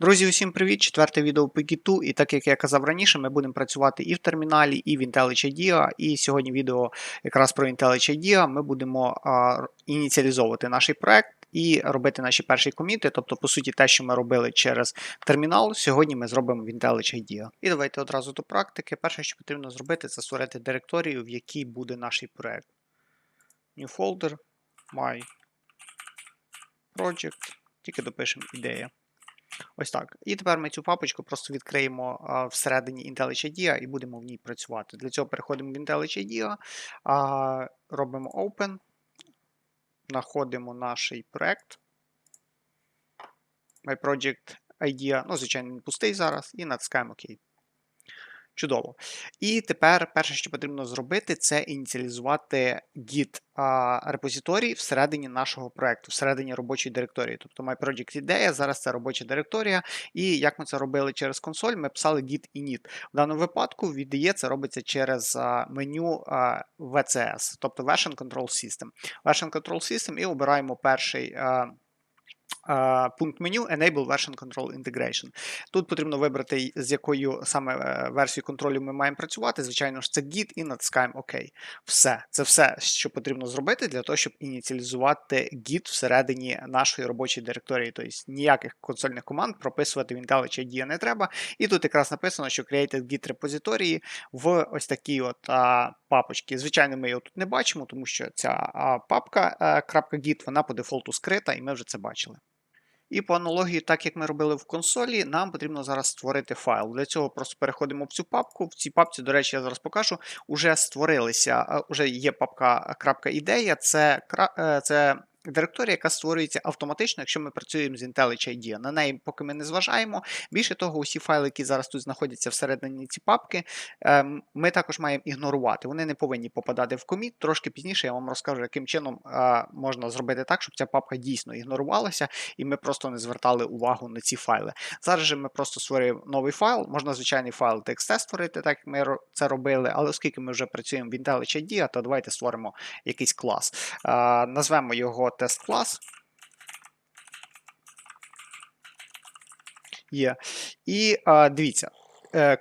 Друзі, усім привіт! Четверте відео по Git, і так як я казав раніше, ми будемо працювати і в терміналі, і в IntelliJ IDEA. І сьогодні відео якраз про IntelliJ IDEA. Ми будемо а, ініціалізовувати наш проект і робити наші перші коміти. Тобто, по суті, те, що ми робили через термінал, сьогодні ми зробимо в IntelliJ IDEA. І давайте одразу до практики. Перше, що потрібно зробити, це створити директорію, в якій буде наш проект. New folder, my project, тільки допишемо ідея. Ось так. І тепер ми цю папочку просто відкриємо а, всередині IntelliJ і будемо в ній працювати. Для цього переходимо в IntelliJ робимо Open, знаходимо наш проект. My Project IDEA, ну, звичайно, він пустий зараз, і натискаємо ОК. Чудово. І тепер перше, що потрібно зробити, це ініціалізувати Git репозиторій всередині нашого проекту, всередині робочої директорії. Тобто MyProject ідея, зараз це робоча директорія. І як ми це робили через консоль, ми писали git init. В даному випадку в IDE це робиться через меню VCS, тобто Version Control System. Version Control System і обираємо перший. Пункт меню Enable Version Control Integration. Тут потрібно вибрати, з якою саме е, версією контролю ми маємо працювати. Звичайно ж, це Git і натискаємо ОК. Все. Це все, що потрібно зробити для того, щоб ініціалізувати Git всередині нашої робочої директорії. Тобто ніяких консольних команд прописувати в IntelliJ IDEA не треба. І тут якраз написано, що Created Git репозиторії в ось такій от а, папочці. Звичайно, ми його тут не бачимо, тому що ця а, папка а, .git, вона по дефолту скрита, і ми вже це бачили. І по аналогії, так як ми робили в консолі, нам потрібно зараз створити файл. Для цього просто переходимо в цю папку. В цій папці, до речі, я зараз покажу, вже створилися, вже є папка крапка .ідея, це, е, це директорія, яка створюється автоматично, якщо ми працюємо з IntelliJ IDEA. На неї поки ми не зважаємо. Більше того, усі файли, які зараз тут знаходяться всередині ці папки, ем, ми також маємо ігнорувати. Вони не повинні попадати в коміт. Трошки пізніше я вам розкажу, яким чином е, можна зробити так, щоб ця папка дійсно ігнорувалася, і ми просто не звертали увагу на ці файли. Зараз же ми просто створюємо новий файл. Можна звичайний файл TXT створити, так як ми це робили, але оскільки ми вже працюємо в IntelliJ IDEA, то давайте створимо якийсь клас. Е, назвемо його тест клас. Є. І а, дивіться,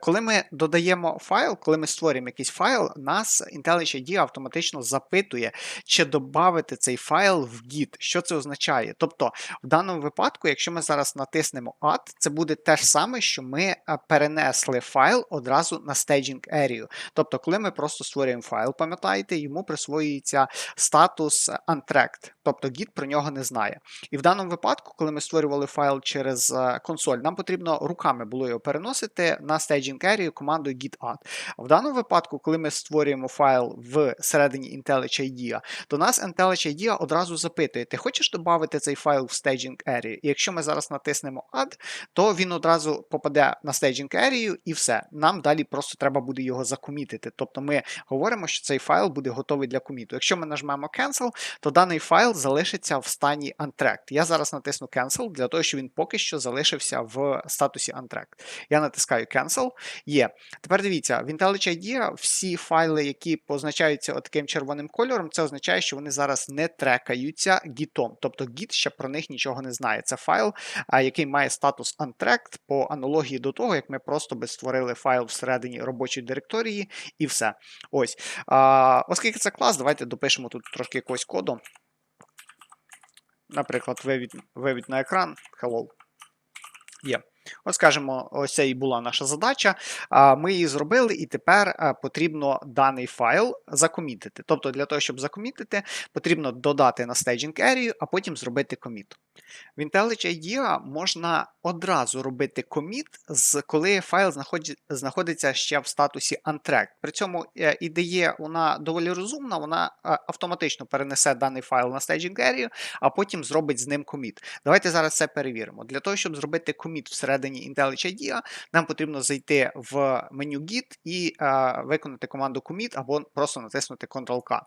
коли ми додаємо файл, коли ми створюємо якийсь файл, нас IntelliJ автоматично запитує, чи додати цей файл в Git. Що це означає? Тобто, в даному випадку, якщо ми зараз натиснемо Add, це буде те ж саме, що ми е, перенесли файл одразу на staging area. Тобто, коли ми просто створюємо файл, пам'ятаєте, йому присвоюється статус untracked, тобто Git про нього не знає. І в даному випадку, коли ми створювали файл через е, консоль, нам потрібно руками було його переносити на staging area командою git add. В даному випадку, коли ми створюємо файл в середині IntelliJ то нас IntelliJ одразу запитує, ти хочеш додати цей файл в staging area? І якщо ми зараз натиснемо Add, то він одразу попаде на staging area і все. Нам далі просто треба буде його закомітити. Тобто ми говоримо, що цей файл буде готовий для коміту. Якщо ми нажмемо Cancel, то даний файл залишиться в стані Untracked. Я зараз натисну Cancel для того, щоб він поки що залишився в статусі Untracked. Я натискаю Cancel cancel є. Тепер дивіться, в IntelliJ IDEA всі файли, які позначаються таким червоним кольором, це означає, що вони зараз не трекаються гітом. Тобто Git ще про них нічого не знає. Це файл, який має статус untracked по аналогії до того, як ми просто би створили файл всередині робочої директорії і все. Ось. А, Оскільки це клас, давайте допишемо тут трошки якогось коду. Наприклад, вивід, вивід на екран. Hello. Є. От скажімо, ось і була наша задача. Ми її зробили, і тепер потрібно даний файл закомітити. Тобто, для того, щоб закомітити, потрібно додати на staging area, а потім зробити коміт. В IntelliJ IDEA можна одразу робити коміт, коли файл знаходиться ще в статусі untracked. При цьому IDE е, вона доволі розумна, вона автоматично перенесе даний файл на staging area, а потім зробить з ним коміт. Давайте зараз це перевіримо. Для того, щоб зробити коміт всередині всередині IntelliJ IDEA, нам потрібно зайти в меню Git і а, виконати команду commit або просто натиснути Ctrl-K.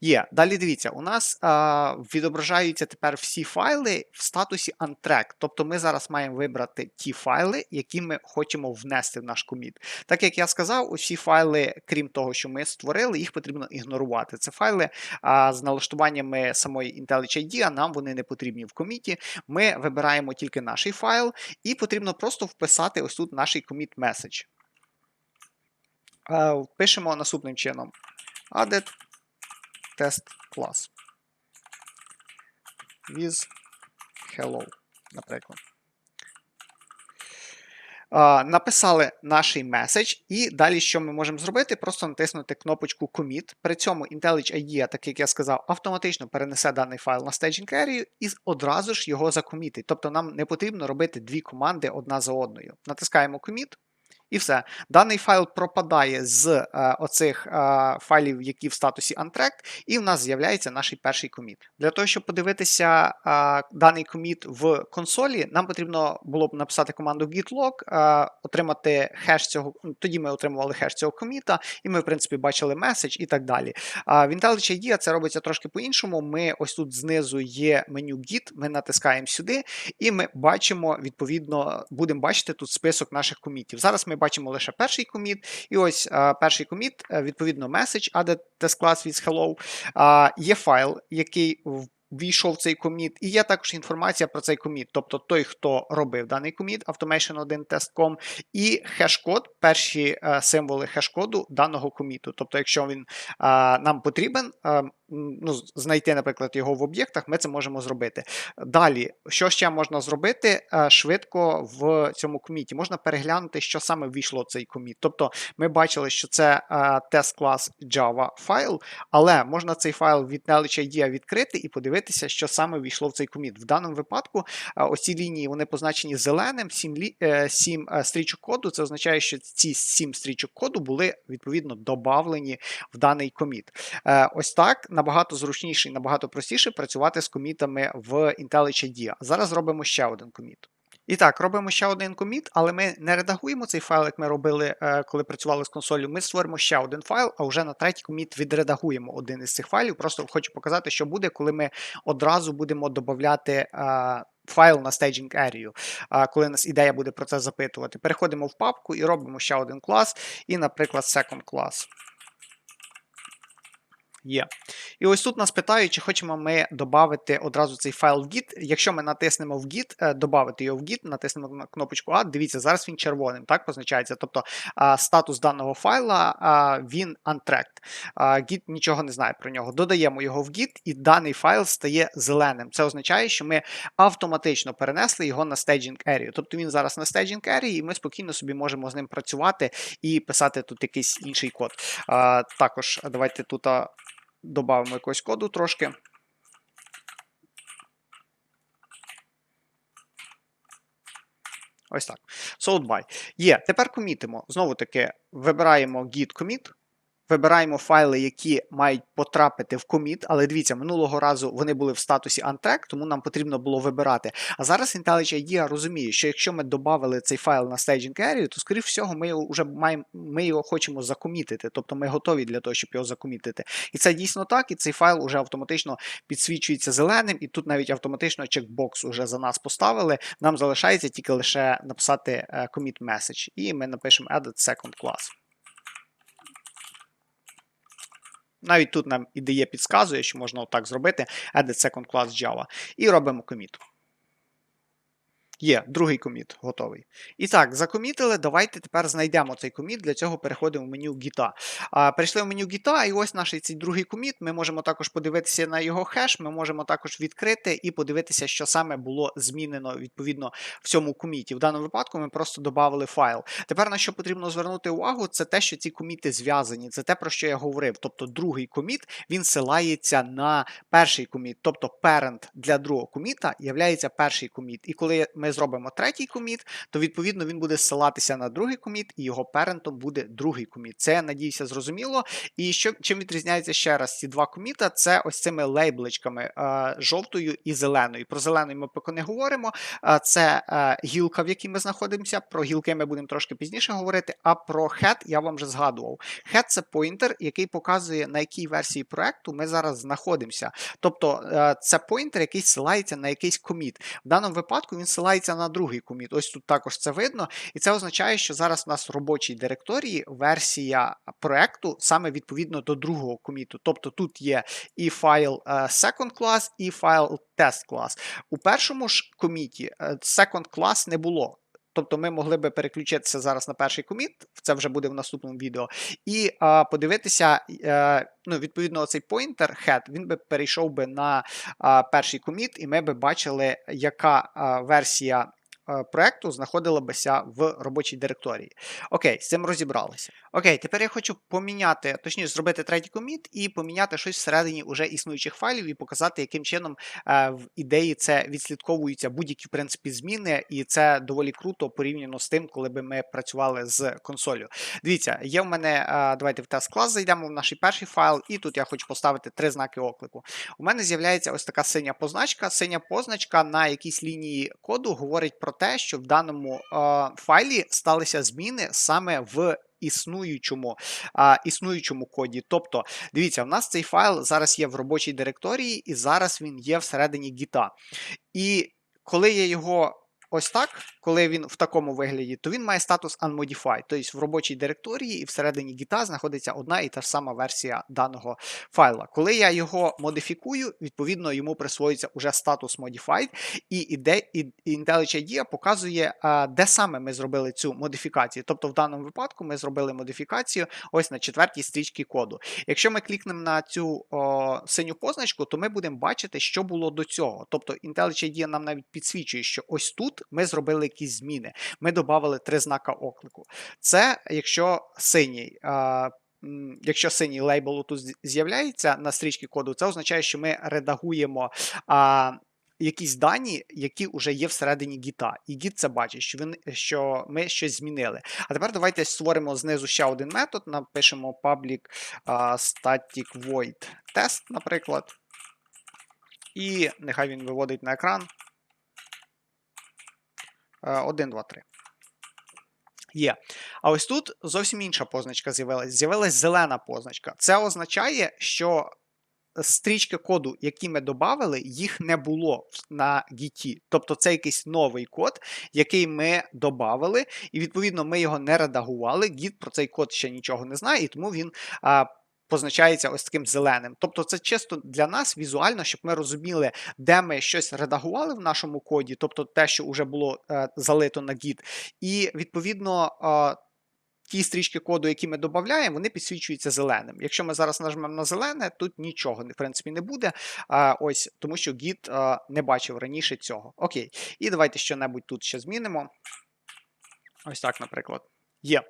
Є. Далі дивіться, у нас а, відображаються тепер всі файли в статусі untracked. Тобто ми зараз маємо вибрати ті файли, які ми хочемо внести в наш коміт. Так як я сказав, усі файли, крім того, що ми створили, їх потрібно ігнорувати. Це файли а, з налаштуваннями самої IntelliJ IDEA, нам вони не потрібні в коміті. Ми вибираємо тільки наш файл, і потрібно просто вписати ось тут наш commit message. Е, Пишемо наступним чином: added test class with hello, наприклад. Написали наш меседж, і далі, що ми можемо зробити, просто натиснути кнопочку Commit. При цьому IntelliJ IDEA, так як я сказав, автоматично перенесе даний файл на staging area і одразу ж його закомітить. Тобто нам не потрібно робити дві команди одна за одною. Натискаємо Commit. І все. Даний файл пропадає з е, оцих е, файлів, які в статусі untracked, і в нас з'являється наш перший коміт. Для того, щоб подивитися е, даний коміт в консолі, нам потрібно було б написати команду git-log, е, отримати хеш цього. Тоді ми отримували хеш цього коміта, і ми, в принципі, бачили меседж і так далі. А в IntelliJ IDEA це робиться трошки по-іншому. Ми ось тут знизу є меню Git, ми натискаємо сюди, і ми бачимо, відповідно, будемо бачити тут список наших комітів. Зараз ми бачимо лише перший коміт, і ось а, перший коміт, е, відповідно, message, added test class with hello. Є файл, який ввійшов в цей коміт, і є також інформація про цей коміт, тобто той, хто робив даний коміт, automation1test.com, і хеш-код, перші е, символи хеш-коду даного коміту. Тобто, якщо він е, нам потрібен, е, ну, знайти, наприклад, його в об'єктах, ми це можемо зробити. Далі, що ще можна зробити е, швидко в цьому коміті? Можна переглянути, що саме ввійшло в цей коміт. Тобто, ми бачили, що це е, тест клас Java файл, але можна цей файл від IDEA відкрити і подивитися, що саме ввійшло в цей коміт. В даному випадку е, ось ці лінії вони позначені зеленим, 7, лі, е, 7 е, стрічок коду. Це означає, що ці 7 стрічок коду були відповідно добавлені в даний коміт. Ось так набагато зручніше і набагато простіше працювати з комітами в IntelliJ. Зараз робимо ще один коміт. І так, робимо ще один коміт, але ми не редагуємо цей файл, як ми робили, е, коли працювали з консолью. Ми створимо ще один файл, а вже на третій коміт відредагуємо один із цих файлів. Просто хочу показати, що буде, коли ми одразу будемо додати е, файл на staging area, е, коли нас ідея буде про це запитувати. Переходимо в папку і робимо ще один клас, і, наприклад, second class. Є. І ось тут нас питають, чи хочемо ми додати одразу цей файл в Git. Якщо ми натиснемо в Git, е, додати його в Git, натиснемо на кнопочку Add, дивіться, зараз він червоним, так позначається. Тобто статус даного файла він untracked. Git нічого не знає про нього. Додаємо його в Git, і даний файл стає зеленим. Це означає, що ми автоматично перенесли його на staging area. Тобто він зараз на staging area, і ми спокійно собі можемо з ним працювати і писати тут якийсь інший код. Також давайте тут. Добавимо якогось коду трошки. Ось так. Sold by. Є. Тепер комітимо. Знову таки, вибираємо git commit. Вибираємо файли, які мають потрапити в коміт, але дивіться, минулого разу вони були в статусі untrack, тому нам потрібно було вибирати. А зараз IntelliJ IDEA розуміє, що якщо ми додали цей файл на staging area, то, скоріш всього, ми його вже маємо, ми його хочемо закомітити. Тобто ми готові для того, щоб його закомітити. І це дійсно так, і цей файл вже автоматично підсвічується зеленим, і тут навіть автоматично чекбокс уже за нас поставили. Нам залишається тільки лише написати е, commit message, і ми напишемо added second class. Навіть тут нам ідея підказує, що можна отак зробити added second class Java. І робимо коміт. Є, другий коміт готовий. І так, закомітили. Давайте тепер знайдемо цей коміт. Для цього переходимо в меню Git. А, Перейшли в меню Git, і ось наш цей другий коміт. Ми можемо також подивитися на його хеш, ми можемо також відкрити і подивитися, що саме було змінено відповідно в цьому коміті. В даному випадку ми просто додали файл. Тепер на що потрібно звернути увагу, це те, що ці коміти зв'язані. Це те, про що я говорив. Тобто другий коміт він силається на перший коміт. Тобто parent для другого коміта є перший коміт. І коли ми зробимо третій коміт, то відповідно він буде ссилатися на другий коміт, і його парентом буде другий коміт. Це, надіюся, зрозуміло. І що чим відрізняється ще раз ці два коміта? Це ось цими лейбличками е, жовтою і зеленою. Про зеленою ми поки не говоримо. Е, це е, гілка, в якій ми знаходимося. Про гілки ми будемо трошки пізніше говорити. А про head я вам вже згадував. Head – це поінтер, який показує, на якій версії проекту ми зараз знаходимося. Тобто це поінтер, який ссилається на якийсь коміт. В даному випадку він ссилається на другий коміт. Ось тут також це видно. І це означає, що зараз у нас в робочій директорії версія проекту саме відповідно до другого коміту. Тобто тут є і файл е, second class, і файл test class. У першому ж коміті е, second class не було. Тобто ми могли би переключитися зараз на перший коміт, це вже буде в наступному відео, і а, подивитися, е, ну, відповідно, цей поінтер head, він би перейшов би на а, перший коміт, і ми би бачили, яка а, версія проекту знаходилася в робочій директорії. Окей, з цим розібралися. Окей, тепер я хочу поміняти, точніше, зробити третій коміт і поміняти щось всередині уже існуючих файлів і показати, яким чином е, в ідеї це відслідковуються будь-які в принципі зміни, і це доволі круто порівняно з тим, коли би ми працювали з консолью. Дивіться, є в мене, е, давайте в тест клас зайдемо в наш перший файл, і тут я хочу поставити три знаки оклику. У мене з'являється ось така синя позначка. Синя позначка на якійсь лінії коду говорить про те, що в даному файлі сталися зміни саме в існуючому, а, існуючому коді. Тобто, дивіться, в нас цей файл зараз є в робочій директорії, і зараз він є всередині гіта. І коли я його. Ось так, коли він в такому вигляді, то він має статус unmodified, тобто в робочій директорії і всередині гіта знаходиться одна і та ж сама версія даного файла. Коли я його модифікую, відповідно йому присвоюється уже статус modified, і іде, IntelliJ показує, де саме ми зробили цю модифікацію. Тобто в даному випадку ми зробили модифікацію ось на четвертій стрічці коду. Якщо ми клікнемо на цю о, синю позначку, то ми будемо бачити, що було до цього. Тобто IntelliJ нам навіть підсвічує, що ось тут ми зробили якісь зміни. Ми додали три знака оклику. Це якщо синій. М, Якщо синій лейбл тут з'являється на стрічці коду, це означає, що ми редагуємо а, якісь дані, які вже є всередині гіта. І гіт це бачить, що, він, що ми щось змінили. А тепер давайте створимо знизу ще один метод, напишемо public а, static void test, наприклад. І нехай він виводить на екран. 1, 2, 3. Є. А ось тут зовсім інша позначка з'явилась. З'явилась зелена позначка. Це означає, що стрічки коду, які ми додали, їх не було на гіті. Тобто це якийсь новий код, який ми додали, і відповідно ми його не редагували. Гіт про цей код ще нічого не знає, і тому він. А, Позначається ось таким зеленим. Тобто, це чисто для нас візуально, щоб ми розуміли, де ми щось редагували в нашому коді, тобто те, що вже було е, залито на гід, і відповідно. е, Ті стрічки коду, які ми додаємо, вони підсвічуються зеленим. Якщо ми зараз нажмемо на зелене, тут нічого в принципі не буде. А, ось, тому що Git а, не бачив раніше цього. Окей. І давайте що-небудь тут ще змінимо. Ось так, наприклад. Є.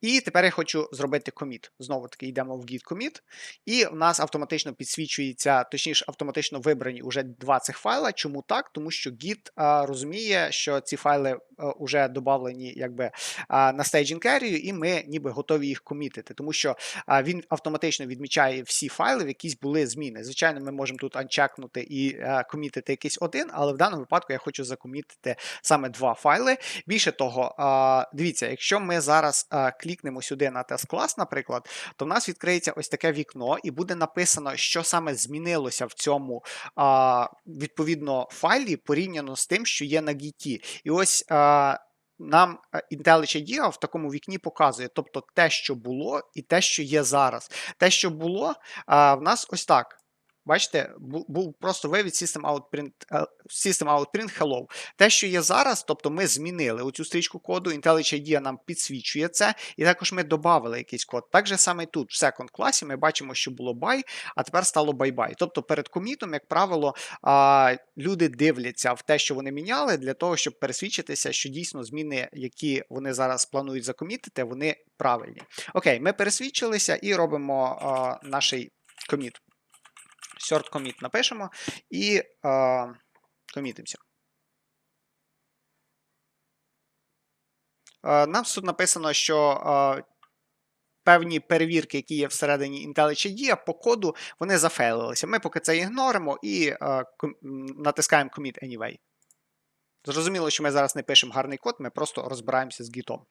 І тепер я хочу зробити коміт. Знову таки йдемо в git commit, і в нас автоматично підсвічується, точніше, автоматично вибрані вже два цих файла. Чому так? Тому що Git а, розуміє, що ці файли вже додавлені якби а, на staging area, і ми ніби готові їх комітити, тому що а, він автоматично відмічає всі файли, в якісь були зміни. Звичайно, ми можемо тут анчекнути і а, комітити якийсь один, але в даному випадку я хочу закомітити саме два файли. Більше того, а, дивіться, якщо ми зараз а, клікнемо сюди на тест клас, наприклад, то в нас відкриється ось таке вікно, і буде написано, що саме змінилося в цьому а, відповідно файлі порівняно з тим, що є на гіті. І ось. А, нам е, IntelliJ IDEA в такому вікні показує, тобто те, що було, і те, що є зараз. Те, що було, в нас ось так. Бачите, був просто вивід System Out е, System Out Hello. Те, що є зараз, тобто ми змінили оцю стрічку коду, IntelliJ IDEA нам підсвічує це, і також ми додали якийсь код. Так же саме тут, в second класі, ми бачимо, що було buy, а тепер стало bye-bye. Тобто перед комітом, як правило, люди дивляться в те, що вони міняли, для того, щоб пересвідчитися, що дійсно зміни, які вони зараз планують закомітити, вони правильні. Окей, ми пересвідчилися і робимо наш коміт. Sort commit напишемо і комітимося. Нам тут написано, що певні перевірки, які є всередині IntelliJ по коду, вони зафейлилися. Ми поки це ігноримо і натискаємо Commit Anyway. Зрозуміло, що ми зараз не пишемо гарний код, ми просто розбираємося з гітом.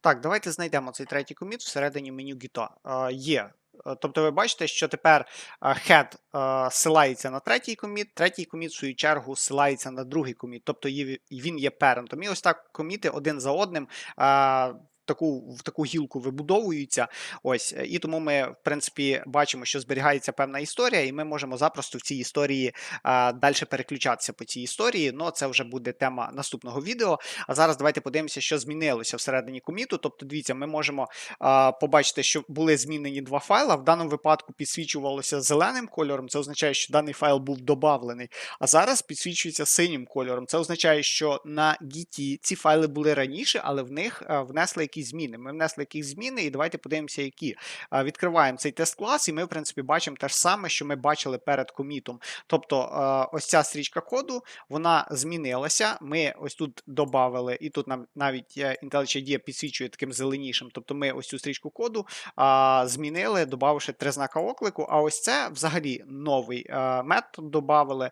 Так, давайте знайдемо цей третій коміт всередині меню Git. А, Є. Е, Тобто ви бачите, що тепер а, head силається на третій коміт, третій коміт, в свою чергу, силається на другий коміт, тобто він є перентом. І ось так коміти один за одним таку, в таку гілку вибудовуються. Ось, е, і тому ми, в принципі, бачимо, що зберігається певна історія, і ми можемо запросто в цій історії а, далі переключатися по цій історії. Ну, це вже буде тема наступного відео. А зараз давайте подивимося, що змінилося всередині коміту. Тобто, дивіться, ми можемо а, побачити, що були змінені два файла. В даному випадку підсвічувалося зеленим кольором. Це означає, що даний файл був додавлений. А зараз підсвічується синім кольором. Це означає, що на Git ці файли були раніше, але в них а, внесли якісь зміни. Ми внесли якісь зміни, і давайте подивимося, які. Відкриваємо цей тест клас, і ми, в принципі, бачимо те ж саме, що ми бачили перед комітом. Тобто, ось ця стрічка коду, вона змінилася. Ми ось тут додали, і тут нам навіть е, IntelliJ підсвічує таким зеленішим. Тобто ми ось цю стрічку коду змінили, додавши три знака оклику. А ось це взагалі новий метод додали.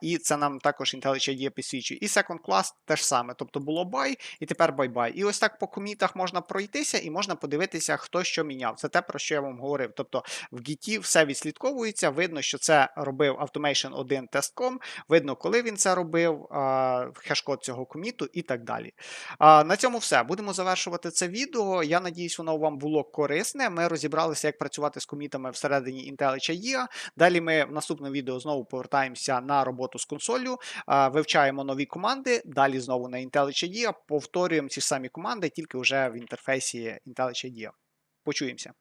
І це нам також IntelliJ підсвічує. І second class теж саме. Тобто було buy, і тепер bye-bye. І ось так по комітах можна пройтися і можна подивитися, хто що міняв. Це те, про що я вам говорив. Тобто в Git все відслідковується, видно, що це робив Automation 1 Test.com, видно, коли він це робив, хеш-код цього коміту і так далі. На цьому все. Будемо завершувати це відео. Я надіюсь, воно вам було корисне. Ми розібралися, як працювати з комітами всередині IntelliJ IDEA. Далі ми в наступному відео знову повертаємося на роботу з консолью, вивчаємо нові команди. Далі знову на IntelliJ IDEA повторюємо ці самі команди, тільки вже в інтерфейсі IntelliJ IDEA. Почуємося.